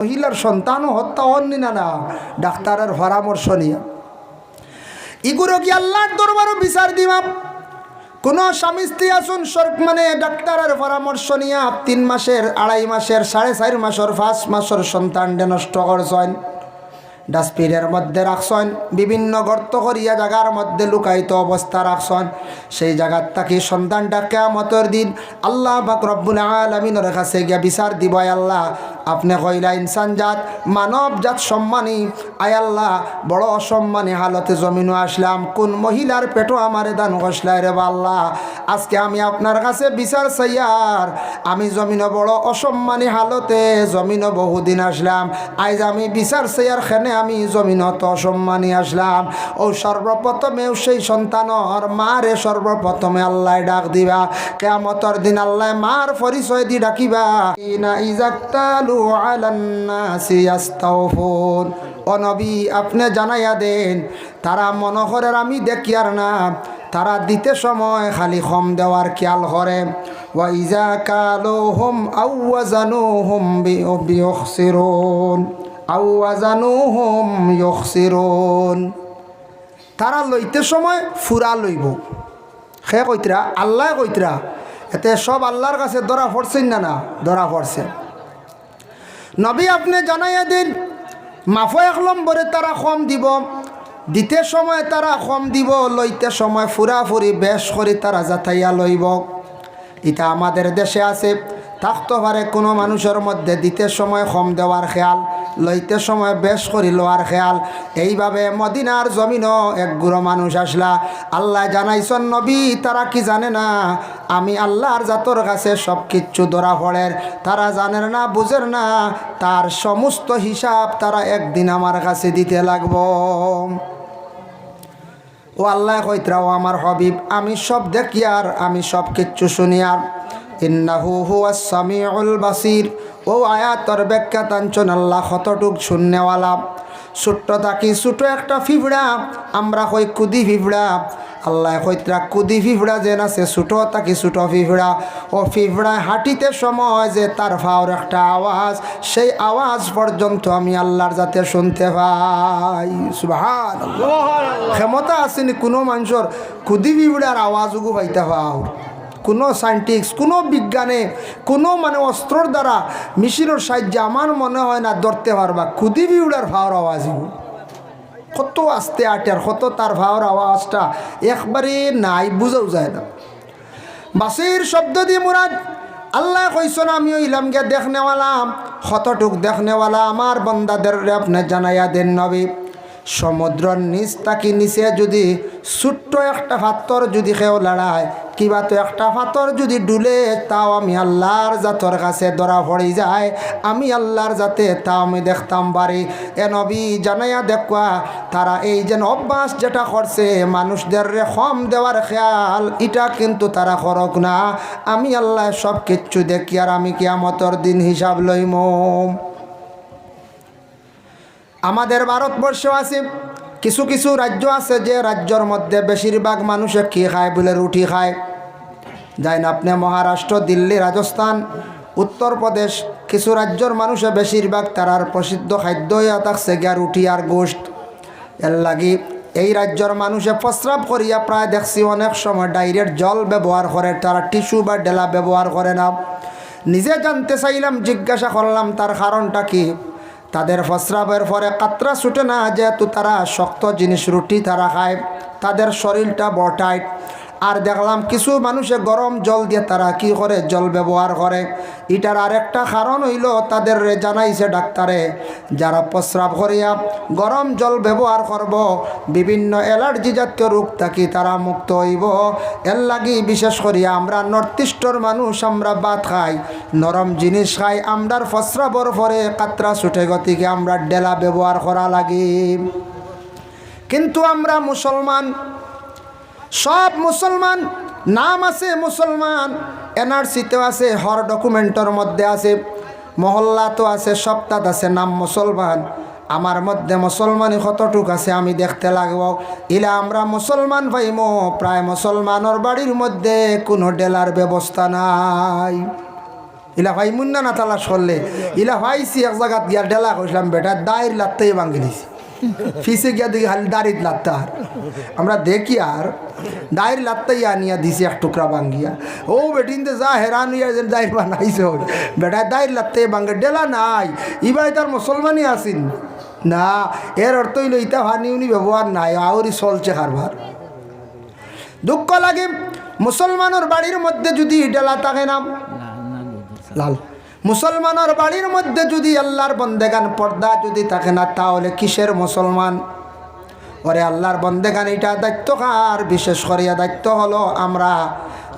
মহিলার সন্তানও হত্যা হননি না না। ডাক্তারের পরামর্শ নিয়ে। ইগুলো কি আল্লাহর দরবারও বিচার দিবাম কোনো স্বামী স্ত্রী আসুন মানে ডাক্তারের পরামর্শ নিয়ে তিন মাসের, আড়াই মাসের, সাড়ে চার মাসের, পাঁচ মাসের সন্তান ডে নষ্ট করছেন। ডাস্টবিনের মধ্যে রাখছেন, বিভিন্ন গর্ত করিয়া জায়গার মধ্যে লুকায়িত অবস্থা রাখছেন। সেই জায়গার তাকে সন্তানটা কেমতর দিন আল্লাহ বাক রব্বুল আলমিনের কাছে গিয়া বিচার দিব আল্লাহ। আপনি কইলা, ইনসান জাত, মানব জাত সম্মানী, আয় আল্লাহ, বড় অসম্মানী হালতে জমিনও আসলাম, কোন মহিলার পেটো আমারে দান ঘষলায় রে বা আল্লাহ। আজকে আমি আপনার কাছে বিচার চাইয়ার, আমি জমিনও বড় অসম্মানী হালতে জমিনও বহুদিন আসলাম, আজ আমি বিচার চাইয়ার খেনে আমি জমিনত অসম্মানী আসলাম। ও সর্বপ্রথমে সেই সন্তানর মারে সর্বপ্রথমে আল্লাহ ডাক দিবা কেমতর দিন আল্লাহ মার পরিচয় দি ডাকিবা। ইনা ইজাক্তালু আলান্নাসি আস্তাওফুন ও নবী, আপনি জানাইয়া দেন, তারা মনোহরের আমি দেখি আর না, তারা দিতে সময় খালি খম দেওয়ার খেয়াল করে। ওয়াইজা কালো হোম আউয়াজানু হোম আউয়াজানু হোম তারা লইতে সময় ফুরা লইব। সে কইতরা, আল্লাহ কইতরা, এতে সব আল্লাহর কাছে ধরা পড়ছেন না না? ধরা পড়ছে। নবী আপনি জানাইয়া দিন, মাফ এক নম্বরে তারা কম দিব, দিতে সময় তারা কম দিব, লইতে সময় ফুরাফুরি বেশ করে তারা যাতাইয়া লইব। এটা আমাদের দেশে আছে, থাকতে পারে কোনো মানুষের মধ্যে দিতে সময় কম দেওয়ার খেয়াল। লইতে সময় বেশ করি লওয়ার খেয়াল। এইভাবে মদিনার জমিনও এক গুঁড়ো মানুষ আসলা। আল্লাহ জানাইছন, নবী, তারা কি জানে না? আমি আল্লাহর জাতর কাছে সব কিচ্ছু ধরা পড়ের। তারা জানেন না, বুঝের না। তার সমস্ত হিসাব তারা একদিন আমার কাছে দিতে লাগবো। ও আল্লাহ কইতরাও আমার হবিব, আমি সব দেখি আর আমি সব কিচ্ছু শুনি আর। ইন্নাহু হুয়া সামিউল বাসির। ও আয়াতর ব্যাখ্যা তাঞ্চন আল্লাহ হতটুক শূন্যওয়ালা? ছোট্ট থাকি ছোটো একটা ফিফড়া। আমরা কই কুদি ফিবড়া আল্লাহ কইতরা কুদি ফিফড়া যেন আছে ছোটো তাকি ছোট ফিফড়া? ও ফিফড়ায় হাঁটিতে সময় যে তার ফাওর একটা আওয়াজ সেই আওয়াজ পর্যন্ত আমি আল্লাহর যাতে শুনতে পাই। ক্ষমতা আসেনি কোনো মানুষের কুদি ফিফড়ার আওয়াজ উগু পাইতে পাও কোনো সায়েন্টিস্ট কোনো বিজ্ঞানে, কোনো মানে অস্ত্রর দ্বারা মেশিনের সাহায্যে আমার মনে হয় না, ধরতে পারবা। কুদি বিউড়ার ভাওর আওয়াজ কত আস্তে আটের কত তার ভাওর আওয়াজটা একবারে নাই বুঝাও যায় না। বাসির শব্দ দিয়ে মুরাদ আল্লাহ কইসন আমিও ইলাম গে দেখনেওয়ালাম কতটুক দেখনেওয়ালা আমার বন্দাদের আপনি জানাইয়া দেন নবী। সমুদ্রর নিচ তাকি নিচে যদি ছোট্ট একটা পাথর যদি কেউ লড়ায় কিবা তো একটা পাথর যদি ডুলে, তাও আমি আল্লাহর জাতর কাছে ধরা পড়ে যায়। আমি আল্লাহর জাতে তাও আমি দেখতাম পারি এ নবী জানাইয়া দেখবা তারা এই যেন অভ্যাস যেটা করছে মানুষদের রে কম দেওয়ার খেয়াল এটা কিন্তু তারা করক না। আমি আল্লাহ সব কিচ্ছু দেখি আর আমি কিয়ামতর দিন হিসাব লইম আমাদের ভারতবর্ষ আছে, কিছু কিছু রাজ্য আছে যে রাজ্যর মধ্যে বেশিরভাগ মানুষে কী খায় বলে রুটি খায়। যাই না আপনি মহারাষ্ট্র, দিল্লি, রাজস্থান, উত্তরপ্রদেশ, কিছু রাজ্যর মানুষে বেশিরভাগ তারার প্রসিদ্ধ খাদ্য হইয়া থাকছে গিয়া রুটি আর গোষ্ঠ এর লাগি এই রাজ্যর মানুষে প্রস্রাব করিয়া প্রায় দেখছি অনেক সময় ডাইরেক্ট জল ব্যবহার করে, তারা টিস্যু বা ডেলা ব্যবহার করে না। নিজে জানতে চাইলাম, জিজ্ঞাসা করলাম, তার কারণটা কি? তাদের ফসরাবের পরে কাতরা ছুটে না যেহেতু তারা শক্ত জিনিস রুটি তারা খায়। তাদের শরীরটা বটাইট আর দেখলাম কিছু মানুষে গরম জল দিয়ে তারা কি করে জল ব্যবহার করে। এটার আরেকটা কারণ হইল তাদের জানাইছে ডাক্তারে, যারা প্রস্রাব করিয়া গরম জল ব্যবহার করব, বিভিন্ন অ্যালার্জি জাতীয় রোগ থাকি তারা মুক্ত হইব। এর লাগি বিশেষ করিয়া আমরা নর্থ ইস্টর মানুষ আমরা ভাত খাই, নরম জিনিস খাই, আমরার প্রস্রাবর পরে কাতরা ছুটে গতিকে আমরা ডেলা ব্যবহার করা লাগি। কিন্তু আমরা মুসলমান সব মুসলমান, নাম আছে মুসলমান এনআরসিতেও আছে, হর ডকুমেন্টর মধ্যে আছে মহল্লা তো আছে সপ্তাহ আছে, নাম মুসলমান। আমার মধ্যে মুসলমানই কতটুক আছে আমি দেখতে লাগব। ইলা আমরা মুসলমান পাইমো, প্রায় মুসলমানের বাড়ির মধ্যে কোনো ডেলার ব্যবস্থা নাই। ইলা ভাই মুন্না না তালা সরলে ইলা ভাইছি এক জায়গাত গিয়া ডেলা কইছিলাম, বেটা দায়ের লাত্তেই ভাঙ্গি দিছি। ফিসে গিয়া দেখি খালি দাড়িত লাত্তা আর আমরা দেখি আর দায়ের লাত্তাই আনিয়া দিছি এক টুকরা ভাঙ্গিয়া ও বেটিনতে যা হেরান হইয়া যে দায়ের বানাইছে ওই বেটা দায়ের লাত্তাই ভাঙ্গে ডেলা নাই ইবাই তার মুসলমানই আসিন না এর অর্থ হইল ইতা ভানি উনি ব্যবহার নাই আউরি চলছে কারবার দুঃখ লাগে মুসলমানের বাড়ির মধ্যে যদি ডেলা থাকে না লাল মুসলমানের বাড়ির মধ্যে যদি আল্লাহর বন্দেগান পর্দা যদি থাকে না, তাহলে কিসের মুসলমান? ওরে আল্লাহর বন্দেগান, এটা দায়িত্ব কার? বিশেষ করিয়া দায়িত্ব হলো আমরা।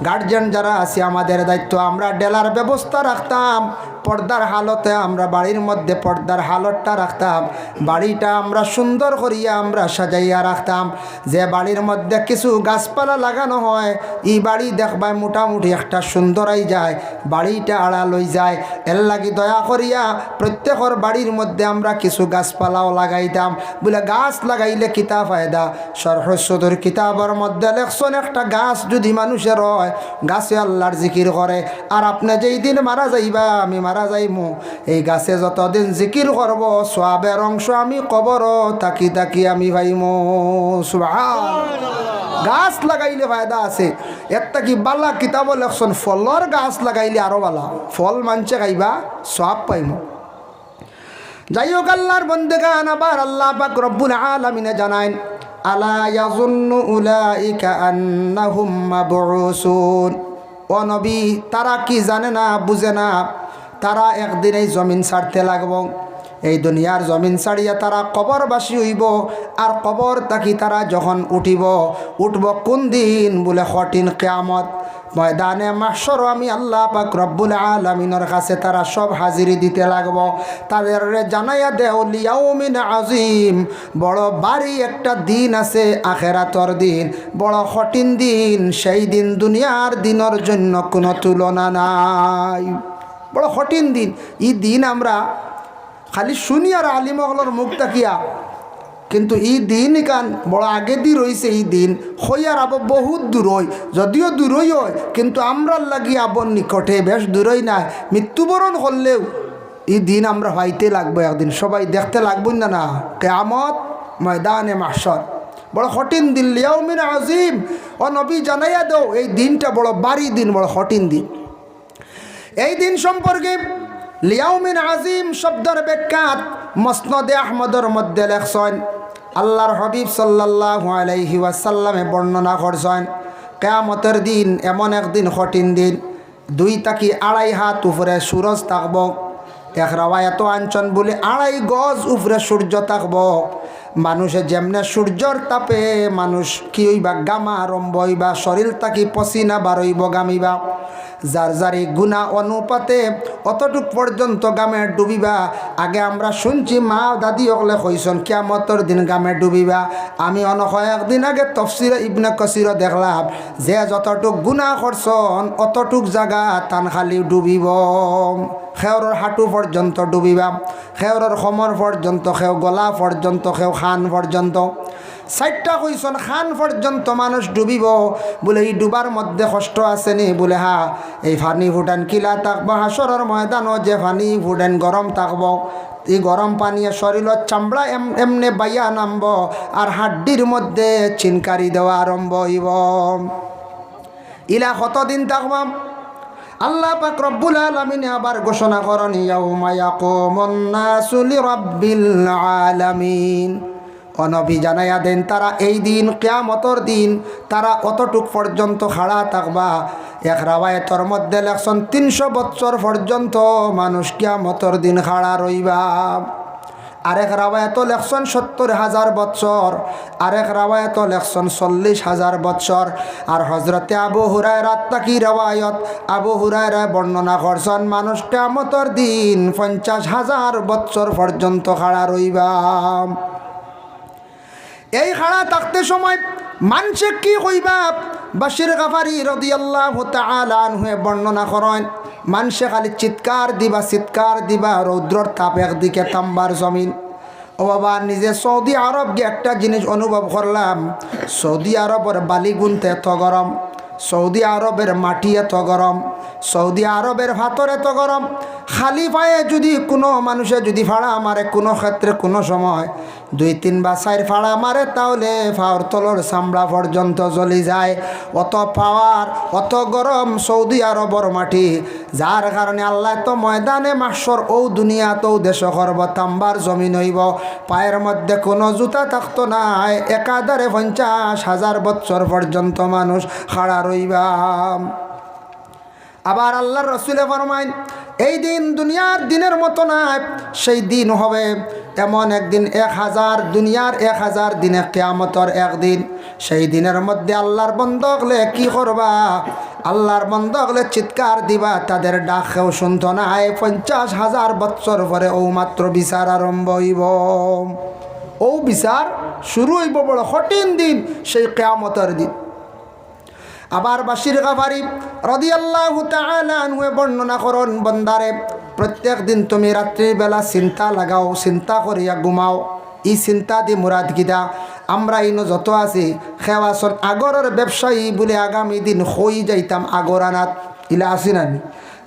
গার্জেন যারা আছি, আমাদের দায়িত্ব আমরা। ডেলার ব্যবস্থা রাখতাম। পর্দার হালতে আমরা বাড়ির মধ্যে পর্দার হালতটা রাখতাম। বাড়িটা আমরা সুন্দর করিয়া আমরা সাজাইয়া রাখতাম। যে বাড়ির মধ্যে কিছু গাছপালা লাগানো হয় এই বাড়ি দেখবায় মোটামুটি একটা সুন্দরাই যায়, বাড়িটা আড়াল হয়ে যায়। এর লাগি দয়া করিয়া প্রত্যেকের বাড়ির মধ্যে আমরা কিছু গাছপালাও লাগাইতাম। বলে গাছ লাগাইলে কিতা ফায়দা? সরস্বতর কিতাবের মধ্যে লেখছেন একটা গাছ যদি মানুষের হয়, গাছে আল্লাহর জিকির করে। আর আপনি যেই দিন মারা যাইবা, আমি মারা যাইমু। এই গাছে যতদিন জিকির করব, সোয়াবের অংশ আমি কবর তাকি তাকি আমি ভাইমু। গাছ লাগাইলে ফায়দা আছে। একটা কি বালা কিতাব লেখছেন ফলর গাছ লাগাইলে আরও বালা। ফল মানছে খাইবা সব পাইম। যাই হোক আল্লাহর বন্দেগান আবার আল্লাহ পাক রব্বুল আলামিনে জানাইন, আলা ইয়াজুন্নু তারা কি জানে না, বুঝে না? তারা একদিন এই জমিন ছাড়তে লাগব। এই দুনিয়ার জমিন ছাড়িয়া তারা কবরবাসী হইব। আর কবর তাকি তারা যখন উঠিব, উঠব কোন দিন বলে কঠিন কেয়ামত। ময়দানে মাসর আমি আল্লাহ পাক রব্বুল আলমিনের কাছে তারা সব হাজিরি দিতে লাগব। তাদের জানাইয়া দেও, লিয়াউমিন আজিম বড় বাড়ি একটা দিন আছে আখেরাতর দিন। বড় কঠিন দিন, সেই দিন দুনিয়ার দিনের জন্য কোনো তুলনা নাই। বড় কঠিন দিন। এই দিন আমরা খালি শুনি আর আলিমহলর মুখ তাকিয়া কিন্তু এই দিন কান বড় আগে দি রয়েছে এই দিন। হইয়ার আবার বহুত দূরই যদিও দূরই হয় কিন্তু আমরার লাগি আবর নিকটে বেশ দূরই নাই। মৃত্যুবরণ করলেও এই দিন আমরা হইতে লাগবো একদিন। সবাই দেখতে লাগবো না না। কেয়ামত ময়দানে মাসর বড় কঠিন দিন। লিয়াউমিন আজিম। ও নবী জানাইয়া দেও, এই দিনটা বড় বাড়ি দিন, বড় কঠিন দিন। এই দিন সম্পর্কে লিয়াউমিন আজিম শব্দের ব্যাখ্যাত মসনদে আহমদর মধ্যে লেখছেন, আল্লাহর হবিব সাল্লাহ আলাইহি ওয়াসাল্লামে বর্ণনা করছেন, কেয়ামতের দিন এমন একদিন কঠিন দিন, দুই তাকি আড়াই হাত উপরে সূরজ থাকব, এক রাওয়ায়ত আঞ্চন বলে আড়াই গজ উপরে সূর্য থাকব। মানুষে যেমনে সূর্যর তাপে মানুষ কি হইবা গামা আরম্ভ হইবা, শরীর তাকি পসিনা বারইব, গামিবা। যার যারি গুণা অনুপাতে অতটুক পর্যন্ত গামে ডুবিবা। আগে আমরা শুনছি, মা দাদি অকলে কইসন, কিয়ামতর দিন গামে ডুবিবা। আমি অনক একদিন আগে তফসির ইবনে কসির দেখলাম, যে যতটুক গুণা করছন অতটুক জায়গা তান খালি ডুবিব। খেওরের হাঁটু পর্যন্ত ডুবিবা, খেওরের সমর পর্যন্ত, খেও গলা পর্যন্ত, খেও খান পর্যন্ত। চারটা কইসন খান পর্যন্ত মানুষ ডুবিব। বলে এই ডুবার মধ্যে কষ্ট আছে নি? বলে, হা, এই ফানি ফুটান কিলা থাকব হাসরের ময়দানও যে ফানি ফুটান গরম থাকব এই গরম পানিয়ে শরীরের চামড়া এম, এমনে বাইয়া নামব আর হাড্ডির মধ্যে চিনকারি দেওয়া আরম্ভ হইব। ইলা কতদিন থাকবাম আল্লাহ পাক রব্বুল আলামিন আবার ঘোষণা করেন ইয়াউমা ইয়াকুমুন নাসু লিরাব্বিল আলামিন। অনবী জানাইয়া দেন, তারা এই দিন, কেয়ামতর দিন, তারা অতটুক পর্যন্ত খাড়া থাকবা। এক রাবায়তর মধ্যে লেখছেন, তিনশো বছর পর্যন্ত মানুষ কেয়ামতর দিন খাড়া রইবা। আরেক রাবায়ত লেখছেন, সত্তর হাজার বৎসর। আরেক রাবায়ত লেখছেন, চল্লিশ হাজার বৎসর। আর হজরতে আবু হুরায় রাত্তাকি রাবায়ত আবু হুরায় বর্ণনা করছেন, মানুষ কেয়ামতর দিন পঞ্চাশ হাজার বৎসর পর্যন্ত খাড়া রইবা। এই খাড়া থাকতে সময় মানুষে কি কইবা? বাসির গাফারি রদিয়াল্লাহ হয়ে বর্ণনা করেন, মানুষে খালি চিৎকার দিবা চিৎকার দিবা, রৌদ্রর তাপ একদিকে, তাম্বার জমিন। ও বাবা, নিজে সৌদি আরব গিয়ে একটা জিনিস অনুভব করলাম। সৌদি আরবের বালি গুনতে এত গরম, সৌদি আরবের মাটি এত গরম, সৌদি আরবের ভাতর এত গরম। খালি পায়ে যদি কোনো মানুষে যদি ভাড়া মারে কোনো ক্ষেত্রে কোনো সময় দুই তিন বা চার ফাড়া মারে, তাহলে ফাওয়ার তলর চামড়া পর্যন্ত জ্বলি যায়। অত পাওয়ার, অত গরম সৌদি আরবর মাটি। যার কারণে আল্লাহ তো ময়দানে মাসর ও দুনিয়া তো দেশ করব তাম্বার জমিন হইব। পায়ের মধ্যে কোনো জুতা থাকতো না, একাধারে পঞ্চাশ হাজার বছর পর্যন্ত মানুষ খাড়া রইবা আবার আল্লাহর রসুলে ফরমাইন এই দিন দুনিয়ার দিনের মতো না সেই দিন হবে এমন একদিন এক হাজার, দুনিয়ার এক হাজার দিনে কেয়ামতর একদিন। সেই দিনের মধ্যে আল্লাহর বন্ধ হলে কি করবা? আল্লাহর বন্ধ হলে চিৎকার দিবা, তাদের ডাকেও শুনতো না। পঞ্চাশ হাজার বৎসর পরে ও মাত্র বিচার আরম্ভ হইব। ও বিচার শুরু হইব বড় কঠিন দিন, সেই কেয়ামতের দিন। আবার বাসির গাফারি রদি আল্লাহ হুয়ে বর্ণনা করন, বন্দারে, প্রত্যেক দিন তুমি রাত্রিবেলা চিন্তা লাগাও, চিন্তা করিয়া ঘুমাও। ই চিন্তা দি মুরাদ গিদা। আমরা ইনো যত আছি খেওয়াছন আগরের ব্যবসায়ী বলে আগামী দিন হই যাইতাম আগর আনাত। ইলা আসি নানি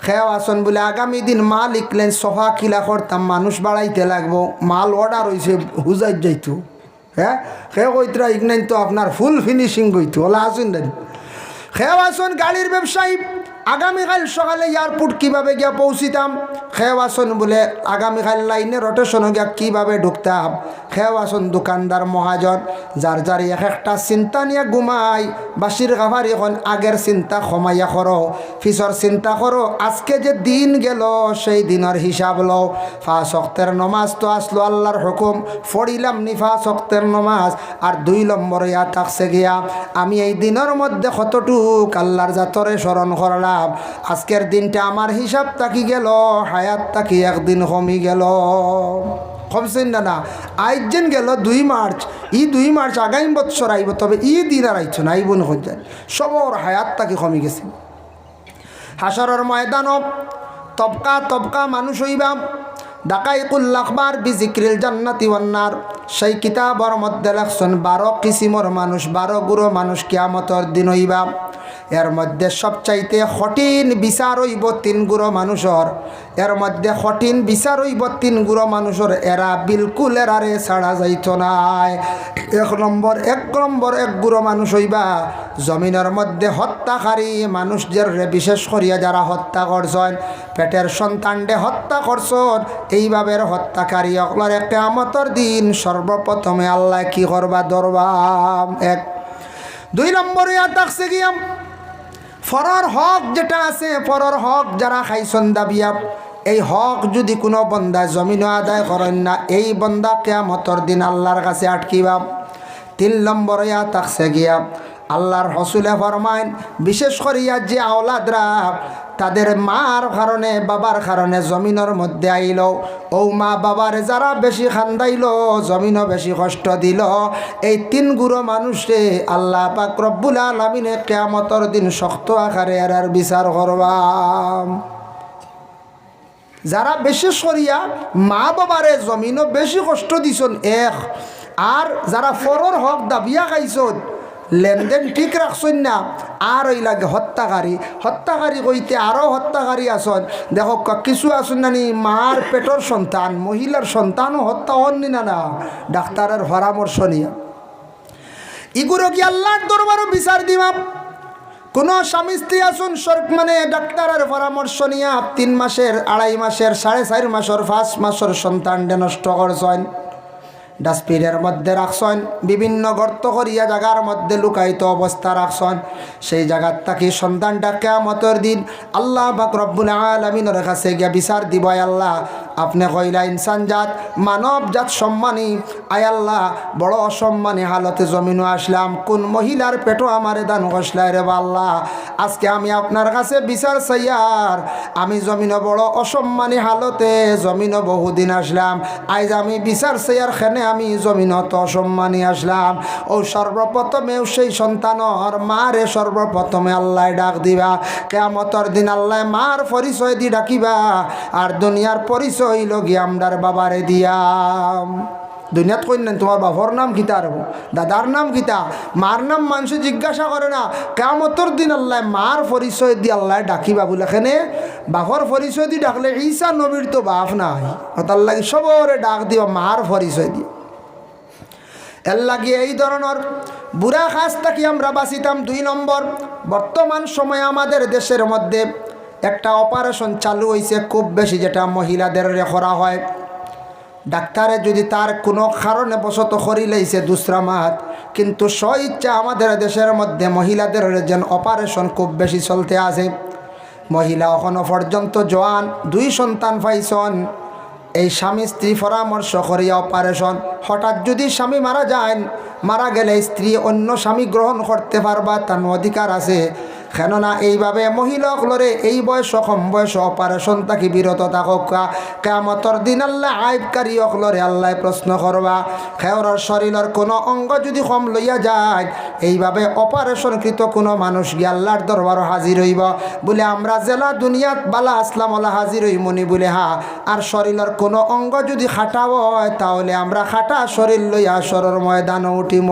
খেয়াও আসন বলে আগামী দিন মাল ইকলেন সফা কিলা করতাম মানুষ বাড়াইতে লাগবো, মাল অর্ডার হয়েছে হুজাই যাইতো। হ্যাঁ সে কইতরা ইগনাইন তো আপনার ফুল ফিনিশিং গইতো ওলা আসুন না খেয়াও গাড়ির ব্যবসায়ী আগামীকাল সকালে এয়ারপোর্ট কীভাবে গিয়া পৌঁছিতাম? খেয়াও বলে আগামীকাল লাইনে রোটেশনে গিয়া কীভাবে ঢুকতাম? খেয়াও আসন দোকানদার মহাজন যার যার এক একটা চিন্তা নিয়ে ঘুমাই বাসির গাভার এখন আগের চিন্তা কমাইয়া করো ফিসর চিন্তা করো আজকে যে দিন গেল, সেই দিনের হিসাব লও। ফা শক্তের নমাজ তো আসলো আল্লাহর হুকুম ফড়িলাম নি ফা শক্তের নমাজ আর দুই নম্বর ইয়া থাকছে গিয়া, আমি এই দিনের মধ্যে কতটুক আল্লাহর জাতরে স্মরণ করলাম আজকের দিনটা আমার হিসাব তাকি গেল, হায়াত তাকি একদিন কমি গেল। কমছেন না আইজেন গেল দুই মার্চ। ই দুই মার্চ আগামী বছর আইব, তবে ই দিন আর আইছ না, আইব নজান সবর হায়াত তাকে কমে গেছে। হাসরের ময়দান তবকা তবকা মানুষ হইবা। ডাকাই কুল্লাখবার বি বিজিক্রিল জান্নাতি ওয়ান্নার সেই কিতাবর মধ্যে লেখছেন বারো কিসিমর মানুষ বারো গুরো মানুষ কিয়ামতর দিন হইবা। এর মধ্যে সবচাইতে কঠিন বিচার হইব তিন গুরো মানুষর এর মধ্যে কঠিন বিচার হইব তিন গুরো মানুষর এরা বিলকুল এরারে ছাড়া যাইত নাই। এক নম্বর এক নম্বর এক গুরো মানুষ হইবা। জমিনের মধ্যে হত্যাকারী মানুষদের বিশেষ করিয়া যারা হত্যা করছেন, পেটের সন্তানডে হত্যা করছন এইভাবে হত্যাকারী অকলরে কেয়ামতর দিন সর্বপ্রথমে আল্লাহ কি করবা? দরবাম এক। দুই নম্বর থাকছে গিয়াম ফরর হক যেটা আছে, ফরর হক যারা খাইছন দাবিয়া, এই হক যদি কোনো বন্দা জমিন আদায় করেন না, এই বন্দা কেয়ামতর দিন আল্লাহর কাছে আটকিবা। তিন নম্বর ইয়া থাকছে গিয়া আল্লাহর হসুলে ফরমাইন, বিশেষ করিয়া যে আওলাদরা তাদের মার কারণে, বাবার কারণে জমিনের মধ্যে আইল। ও মা বাবার যারা বেশি খান্দাইল, জমিনও বেশি কষ্ট দিল। এই তিন গুরো মানুষে আল্লাহ পাক রব্বুল আলমিনে কেয়ামতর দিন শক্ত আকারে এরার বিচার করবাম। যারা বিশেষ করিয়া মা বাবারে জমিনও বেশি কষ্ট দিছন, এক। আর যারা ফরর হক দাবিয়া খাইছন লেনদেন ঠিক রাখছেন না। আর ওই লাগে হত্যাকারী। হত্যাকারী কইতে আরও হত্যাকারী আসন দেখো কিছু আসুন নানি, মার পেটর সন্তান, মহিলার সন্তানও হত্যা হননি না না। ডাক্তারের পরামর্শ নিয়ে। ইগুলো কি আল্লাহর দরবারও বিচার দিবাম কোনো স্বামী স্ত্রী আসুন মানে ডাক্তারের পরামর্শ নিয়ে তিন মাসের, আড়াই মাসের, সাড়ে চার মাসের, পাঁচ মাসের সন্তানটা নষ্ট করছেন। ডাস্টবিনের মধ্যে রাখছেন বিভিন্ন গর্ত করিয়া জায়গার মধ্যে লুকায়িত অবস্থা রাখছেন সেই জায়গার তাকে সন্তানটা কেমতর দিন আল্লাহ বাক রব্বুল আলমিনের কাছে গিয়া বিচার দিব আল্লাহ। আপনি কইলা, ইনসান জাত, মানব জাত সম্মানী, আয় আল্লাহ, বড় অসম্মানী হালতে জমিনও আসলাম, কোন মহিলার পেটও আমারে দান কষলায় রে আল্লাহ আজকে আমি আপনার কাছে বিচার চাইয়ার, আমি জমিনও বড় অসম্মানী হালতে জমিনও বহুদিন আসলাম, আজ আমি বিচার চাইয়ার খেনে আমি জমিনত অসম্মানী আসলাম। ও সর্বপ্রথমেও সেই সন্তানর মারে সর্বপ্রথমে আল্লাহ ডাক দিবা কেমতর দিন আল্লাহ মার পরিচয় দি ডাকিবা, আর দুনিয়ার পরিচয় লগি আমরার বাবারে দিয়াম। দুনিয়াত কই না তোমার বাপর নাম কিতা রব দাদার নাম কিতা মার নাম মানুষ জিজ্ঞাসা করে না। কেমতর দিন আল্লাহ মার পরিচয় দিয়ে আল্লাহ ডাকিবা বলে এখানে বাপর পরিচয় দিয়ে ডাকলে ঈসা নবীর তো বাপ নাই। তার লাগে সবরে ডাক দিবা মার পরিচয় দিয়ে। এর লাগিয়ে এই ধরনের বুড়া খাস থাকি আমরা বাঁচিতাম? দুই নম্বর, বর্তমান সময়ে আমাদের দেশের মধ্যে একটা অপারেশন চালু হয়েছে খুব বেশি, যেটা মহিলাদের করা হয়। ডাক্তারে যদি তার কোনো কারণে বশত করি লাইছে দুসরা মাত কিন্তু স্ব ইচ্ছা আমাদের দেশের মধ্যে মহিলাদের যেন অপারেশন খুব বেশি চলতে আছে। মহিলা এখনও পর্যন্ত জোয়ান, দুই সন্তান পাইছন। এই স্বামী স্ত্রী পরামর্শ করিয়া অপারেশন। হঠাৎ যদি স্বামী মারা যায় মারা গেলে স্ত্রী অন্য স্বামী গ্রহণ করতে পারবা, তার অধিকার আছে। কেননা এইভাবে মহিলাগুলোরে এই বয়স কম বয়স অপারেশন থাকি বিরত থাকক কেমতর দিন আল্লাহ আইবকারী অকলরে আল্লাহ প্রশ্ন করবা খেয়র শরীরের কোনো অঙ্গ যদি কম লইয়া যায়, এইভাবে অপারেশনকৃত কোনো মানুষ গিয়ে আল্লাহর দরবার হাজির হইব। বলে, আমরা জেলা দুনিয়াত বালা আসলাম, আল্লাহ হাজির হইমনি বলে, হা, আর শরীরের কোনো অঙ্গ যদি খাটা হয়, তাহলে আমরা খাটা শরীর লইয়া সরর ময়দান উঠিম।